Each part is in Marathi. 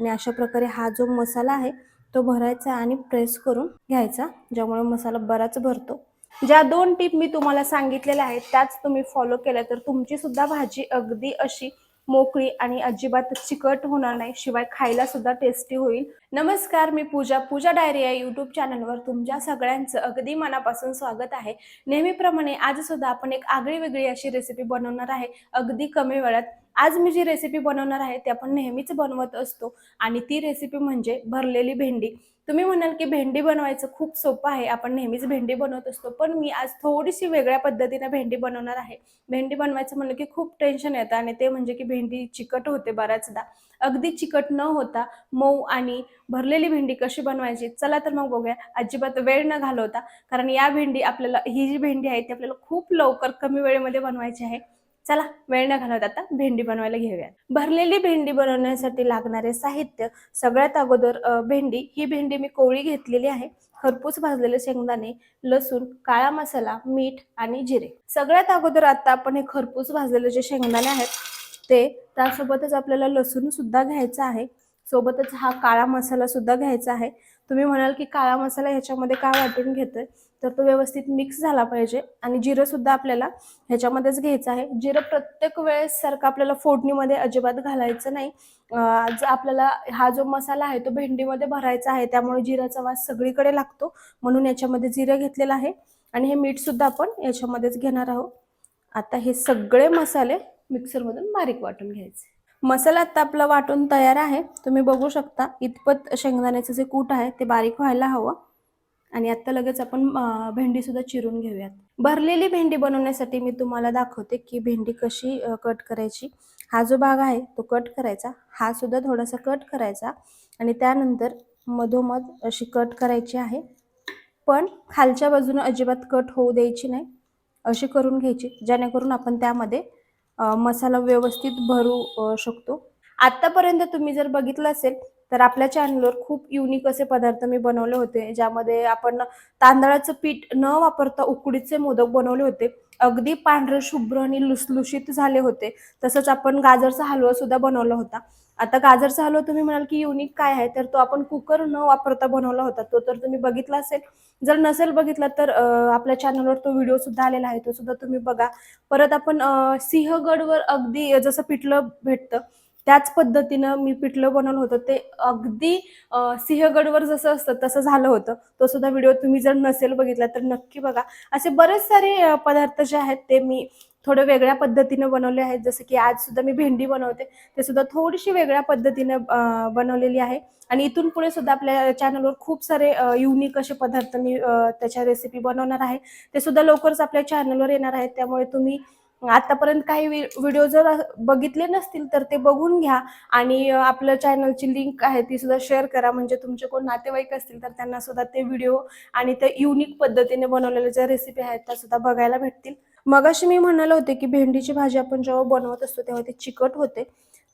आणि अशा प्रकारे हा जो मसाला आहे तो भरायचा आणि प्रेस करून घ्यायचा ज्यामुळे मसाला बराच भरतो. ज्या दोन टीप मी तुम्हाला सांगितलेल्या आहेत त्याच तुम्ही फॉलो केल्या तर तुमची सुद्धा भाजी अगदी अशी मोकळी आणि अजिबात चिकट होणार नाही शिवाय खायला सुद्धा टेस्टी होईल. नमस्कार मी पूजा पूजा डायरी या यूट्यूब चॅनलवर तुमच्या सगळ्यांचं अगदी मनापासून स्वागत आहे. नेहमीप्रमाणे आज सुद्धा आपण एक आगळी वेगळी अशी रेसिपी बनवणार आहे अगदी कमी वेळात. आज मी जी रेसिपी बनवणार आहे ती आपण नेहमीच बनवत असतो. आणि ती रेसिपी म्हणजे भरलेली भेंडी. तुम्ही म्हणाल की भेंडी बनवायचं खूप सोपं आहे आपण नेहमीच भेंडी बनवत असतो. पण मी आज थोडीशी वेगळ्या पद्धतीने भेंडी बनवणार आहे. भेंडी बनवायचं म्हणलं की खूप टेन्शन येतं आणि ते म्हणजे की भेंडी चिकट होते बऱ्याचदा. अगदी चिकट न होता मऊ आणि भरलेली भेंडी कशी बनवायची? चला तर मग बघूया. अजिबात वेळ न घालवता. कारण या भेंडी आपल्याला ही जी भेंडी आहे ती आपल्याला खूप लवकर कमी वेळेमध्ये बनवायची आहे. चला वेळ न घालवत आता भेंडी बनवायला घेऊया भरलेली भेंडी बनवण्यासाठी लागणारे साहित्य सगळ्यात अगोदर भेंडी ही भेंडी मी कोवळी घेतलेली आहे. खरपूस भाजलेले शेंगदाणे लसूण काळा मसाला मीठ आणि जिरे. सगळ्यात अगोदर आता आपण हे खरपूस भाजलेले जे शेंगदाणे आहेत ते त्यासोबतच आपल्याला लसूण सुद्धा घ्यायचा आहे. सोबतच हा काळा मसाला सुद्धा घ्यायचा आहे. तुम्ही म्हणाल की काळा मसाला ह्याच्यामध्ये का वाटून घेतोय? तर तो व्यवस्थित मिक्स झाला पाहिजे. आणि जिरं सुद्धा आपल्याला ह्याच्यामध्येच घ्यायचं आहे. जिरं प्रत्येक वेळेस सारखं आपल्याला फोडणीमध्ये अजिबात घालायचं नाही. आज आपल्याला हा जो मसाला आहे तो भेंडीमध्ये भरायचा आहे त्यामुळे जिऱ्याचा वास सगळीकडे लागतो. म्हणून याच्यामध्ये जिरं घेतलेलं आहे. आणि हे मीठ सुद्धा आपण याच्यामध्येच घेणार आहोत. आता हे सगळे मसाले मिक्सरमधून बारीक वाटून घ्यायचे. मसाला आता आपला वाटून तयार आहे. तुम्ही बघू शकता इतपत शेंगदाण्याचं जे कूट आहे ते बारीक व्हायला हवं. आणि आता लगेच आपण भेंडीसुद्धा भेंडी सुद्धा चिरून घेऊयात. भरलेली भेंडी बनवण्यासाठी मी तुम्हाला दाखवते की भेंडी कशी कट करायची. हा जो भाग आहे तो कट करायचा. हा सुद्धा थोडासा कट करायचा आणि त्यानंतर मधोमध अशी कट करायची आहे. पण खालच्या बाजूने अजिबात कट होऊ द्यायची नाही. अशी करून घ्यायची जेणेकरून आपण त्यामध्ये मसाला व्यवस्थित भरू शकतो. आत्तापर्यंत तुम्ही जर बघितलं असेल तर आपल्या चॅनलवर खूप युनिक असे पदार्थ मी बनवले होते ज्यामध्ये आपण तांदळाचं पीठ न वापरता उकडीचे मोदक बनवले होते. अगदी पांढरे शुभ्र आणि लुसलुशीत झाले होते. तसंच आपण गाजरचा हलवा सुद्धा बनवला होता. आता गाजरचा हलवा तुम्ही म्हणाल की युनिक काय आहे? तर तो आपण कुकर न वापरता बनवला होता. तो तर तुम्ही बघितला असेल. जर नसेल बघितला तर आपल्या चॅनलवर तो व्हिडिओ सुद्धा आलेला आहे. तो सुद्धा तुम्ही बघा. परत आपण सिंहगडवर अगदी जसं पिठलं भेटतं त्याच पद्धतीनं मी पिठलं बनवलं होतं. ते अगदी सिंहगडवर जसं असतं तसं झालं होतं. तो सुद्धा व्हिडिओ तुम्ही जर नसेल बघितला तर नक्की बघा. असे बरेच सारे पदार्थ जे आहेत ते मी थोडं वेगळ्या पद्धतीनं बनवले आहेत. जसं की आज सुद्धा मी भेंडी बनवते. ते सुद्धा थोडीशी वेगळ्या पद्धतीनं बनवलेली आहे. आणि इथून पुढे सुद्धा आपल्या चॅनलवर खूप सारे युनिक असे पदार्थ मी त्याच्या रेसिपी बनवणार आहे. ते सुद्धा लवकरच आपल्या चॅनलवर येणार आहेत. त्यामुळे तुम्ही आतापर्यंत काही व्हिडिओ जर बघितले नसतील तर ते बघून घ्या. आणि आपलं चॅनलची लिंक आहे ती सुद्धा शेअर करा. म्हणजे तुमचे कोण नातेवाईक असतील तर त्यांना सुद्धा ते व्हिडिओ आणि ते युनिक पद्धतीने बनवलेल्या ज्या रेसिपी आहेत त्या सुद्धा बघायला भेटतील. मगाशी मी म्हणाले होते की भेंडीची भाजी आपण जेव्हा बनवत असतो तेव्हा ती चिकट होते.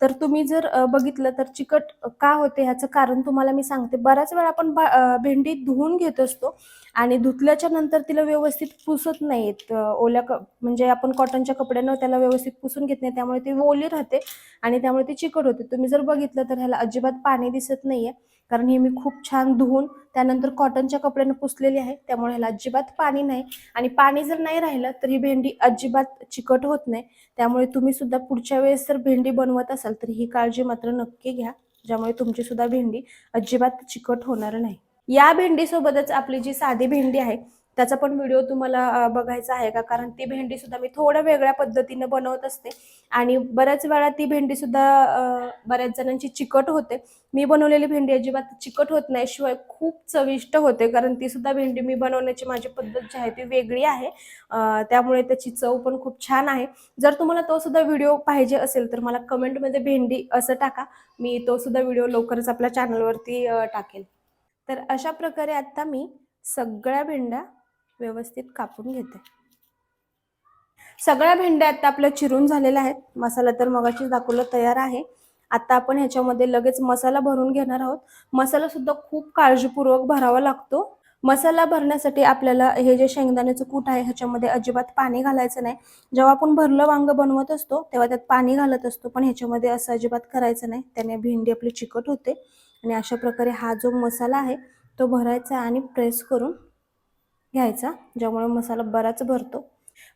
तर तुम्ही जर बघितलं तर चिकट का होते ह्याचं कारण तुम्हाला मी सांगते. बऱ्याच वेळा आपण बा- भेंडी धुवून घेत असतो आणि धुतल्याच्या नंतर तिला व्यवस्थित पुसत नाहीत. ओल्या क म्हणजे आपण कॉटनच्या कपड्यानं त्याला व्यवस्थित पुसून घेत नाही त्यामुळे ती ओली राहते आणि त्यामुळे ती चिकट होते. तुम्ही जर बघितलं तर ह्याला अजिबात पाणी दिसत नाहीये. कारण हे मी खूप छान धुवून त्यानंतर कॉटनच्या कपड्यानं पुसलेली आहे. त्यामुळे ह्याला अजिबात पाणी नाही. आणि पाणी जर नाही राहिलं तर ही भेंडी अजिबात चिकट होत नाही. त्यामुळे तुम्ही सुद्धा पुढच्या वेळेस जर भेंडी बनवत असाल तर ही काळजी मात्र नक्की घ्या. ज्यामुळे तुमची सुद्धा भेंडी अजिबात चिकट होणार नाही. या भेंडीसोबतच आपली जी साधी भेंडी आहे त्याचा पण व्हिडिओ तुम्हाला बघायचा आहे का? कारण ती भेंडी सुद्धा मी थोड्या वेगळ्या पद्धतीनं बनवत असते. आणि बऱ्याच वेळा ती भेंडी सुद्धा बऱ्याच जणांची चिकट होते. मी बनवलेली भेंडी अजिबात चिकट होत नाही शिवाय खूप चविष्ट होते. कारण ती सुद्धा भेंडी मी बनवण्याची माझी पद्धत जी आहे ती वेगळी आहे. त्यामुळे त्याची चव पण खूप छान आहे. जर तुम्हाला तो सुद्धा व्हिडिओ पाहिजे असेल तर मला कमेंटमध्ये भेंडी असं टाका. मी तो सुद्धा व्हिडिओ लवकरच आपल्या चॅनलवरती टाकेल. तर अशा प्रकारे आता मी सगळ्या भेंड्या व्यवस्थित कापून घेते. सगळ्या भेंड्या आता आपल्या चिरून झालेल्या आहेत. मसाला तर मगाशीच दाखवलं तयार आहे. आता आपण ह्याच्यामध्ये लगेच मसाला भरून घेणार आहोत. मसाला सुद्धा खूप काळजीपूर्वक भरावा लागतो. मसाला भरण्यासाठी आपल्याला हे जे शेंगदाण्याचं कूट आहे ह्याच्यामध्ये अजिबात पाणी घालायचं नाही. जेव्हा आपण भरलं वांग बनवत असतो तेव्हा त्यात पाणी घालत असतो. पण ह्याच्यामध्ये असं अजिबात करायचं नाही. त्याने भेंडी आपली चिकट होते. आणि अशा प्रकारे हा जो मसाला आहे तो भरायचा आणि प्रेस करून घ्यायचा ज्यामुळे मसाला बराच भरतो.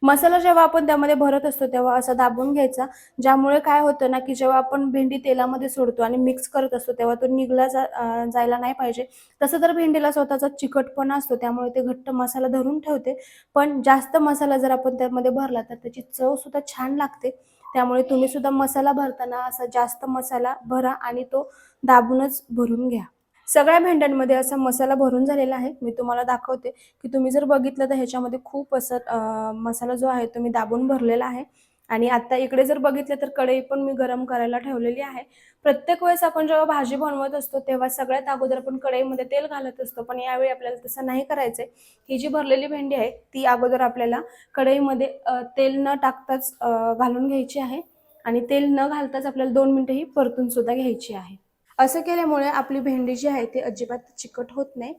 मसाला जेव्हा आपण त्यामध्ये भरत असतो तेव्हा असा दाबून घ्यायचा ज्यामुळे काय होतं ना की जेव्हा आपण भेंडी तेलामध्ये सोडतो आणि मिक्स करत असतो तेव्हा तो निघला जा जायला नाही पाहिजे. तसं तर भेंडीला स्वतःचा चिकटपणा असतो त्यामुळे ते घट्ट मसाला धरून ठेवते. पण जास्त मसाला जर आपण त्यामध्ये भरला तर त्याची चव सुद्धा छान लागते. त्यामुळे तुम्ही सुद्धा मसाला भरताना असा जास्त मसाला भरा आणि तो दाबूनच भरून घ्या. सगळ्या भेंड्यांमध्ये असा मसाला भरून झालेला आहे. मी तुम्हाला दाखवते की तुम्ही जर बघितलं तर ह्याच्यामध्ये खूप असं मसाला जो आहे तो मी दाबून भरलेला आहे. आणि आता इकडे जर बघितलं तर कढई पण मी गरम करायला ठेवलेली आहे. प्रत्येक वेळेस आपण जेव्हा भाजी बनवत असतो तेव्हा सगळ्यात अगोदर आपण कढईमध्ये तेल घालत असतो. पण यावेळी आपल्याला तसं नाही करायचंय. ही जी भरलेली भेंडी आहे ती अगोदर आपल्याला कढईमध्ये तेल न टाकताच घालून घ्यायची आहे. आणि तेल न घालताच आपल्याला दोन मिनिटंही परतून सुद्धा घ्यायची आहे. असं केल्यामुळे आपली भेंडी जी आहे ती अजिबात चिकट होत नाही.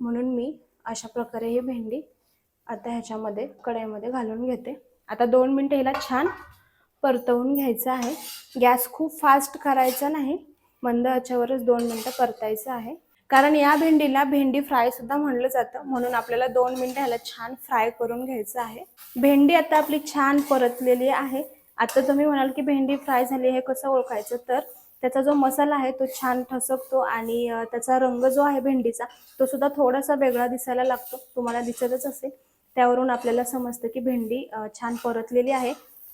म्हणून मी अशा प्रकारे ही भेंडी आता ह्याच्यामध्ये कढईमध्ये घालून घेते. आता दोन मिनटं हिला छान परतवून घ्यायचं आहे. गॅस खूप फास्ट करायचा नाही. मंद ह्याच्यावरच दोन मिनटं परतायचं आहे. कारण या भेंडीला भेंडी फ्राय सुद्धा म्हणलं जातं. म्हणून आपल्याला दोन मिनटं ह्याला छान फ्राय करून घ्यायचं आहे. भेंडी आता आपली छान परतलेली आहे. आता तुम्ही म्हणाल की भेंडी फ्राय झाली हे कसं ओळखायचं? तर त्याचा जो मसाला आहे तो छान ठसकतो आणि त्याचा रंग जो आहे भेंडीचा तो सुद्धा थोडासा वेगळा दिसायला लागतो. तुम्हाला दिसतच असेल. त्यावरून आपल्याला समजतं की भेंडी छान परतलेली आहे.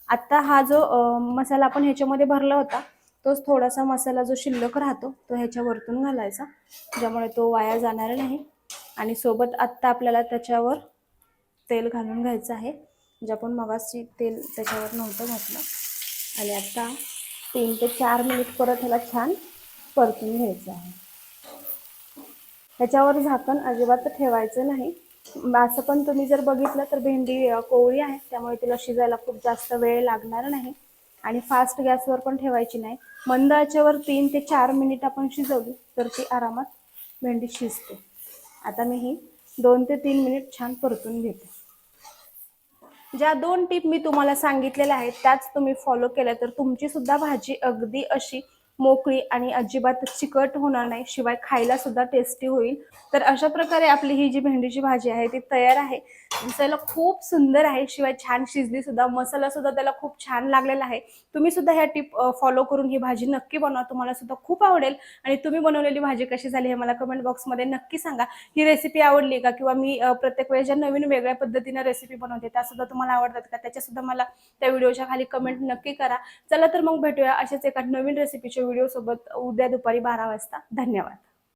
आत्ता हा जो मसाला आपण ह्याच्यामध्ये भरला होता तोच थोडासा मसाला जो शिल्लक राहतो तो ह्याच्या वरतून घालायचा ज्यामुळे तो वाया जाणार नाही. आणि सोबत आत्ता आपल्याला त्याच्यावर तेल घालून घ्यायचं आहे. जे आपण मगाशी तेल त्याच्यावर नव्हतं घातलं. आणि आत्ता तीन ते चार मिनिट परत ह्याला छान परतून घ्यायचं आहे. ह्याच्यावर झाकण अजिबात ठेवायचं नाही. असं पण तुम्ही जर बघितलं तर भेंडी कोवळी आहे त्यामुळे तिला शिजायला खूप जास्त वेळ लागणार नाही. आणि फास्ट गॅसवर पण ठेवायची नाही. मंद आचेवर तीन ते चार मिनिट आपण शिजवली तर ती आरामात भेंडी शिजते. आता मी ही दोन ते तीन मिनिट छान परतून घेते. ज्या दोन टीप मी तुम्हाला सांगितलेल्या आहेत त्याच तुम्ही फॉलो केल्या तर तुमची सुद्धा भाजी अगदी अशी मोकळी आणि अजिबात चिकट होणार नाही शिवाय खायला सुद्धा टेस्टी होईल. तर अशा प्रकारे आपली ही जी भेंडीची भाजी आहे ती तयार आहे. दिसायला खूप सुंदर आहे शिवाय छान शिजली सुद्धा मसाला सुद्धा त्याला खूप छान लागलेला आहे. तुम्ही सुद्धा ह्या टिप फॉलो करून ही भाजी नक्की बनवा तुम्हाला सुद्धा खूप आवडेल. आणि तुम्ही बनवलेली भाजी कशी झाली हे मला कमेंट बॉक्समध्ये नक्की सांगा. ही रेसिपी आवडली का? किंवा मी प्रत्येक वेळेस ज्या नवीन वेगळ्या पद्धतीनं रेसिपी बनवते त्या सुद्धा तुम्हाला आवडतात का? त्याच्या सुद्धा मला त्या व्हिडिओच्या खाली कमेंट नक्की करा. चला तर मग भेटूया अशाच एका नवीन रेसिपीच्या व्हिडिओ सोबत उद्या दुपारी बारा वाजता. धन्यवाद.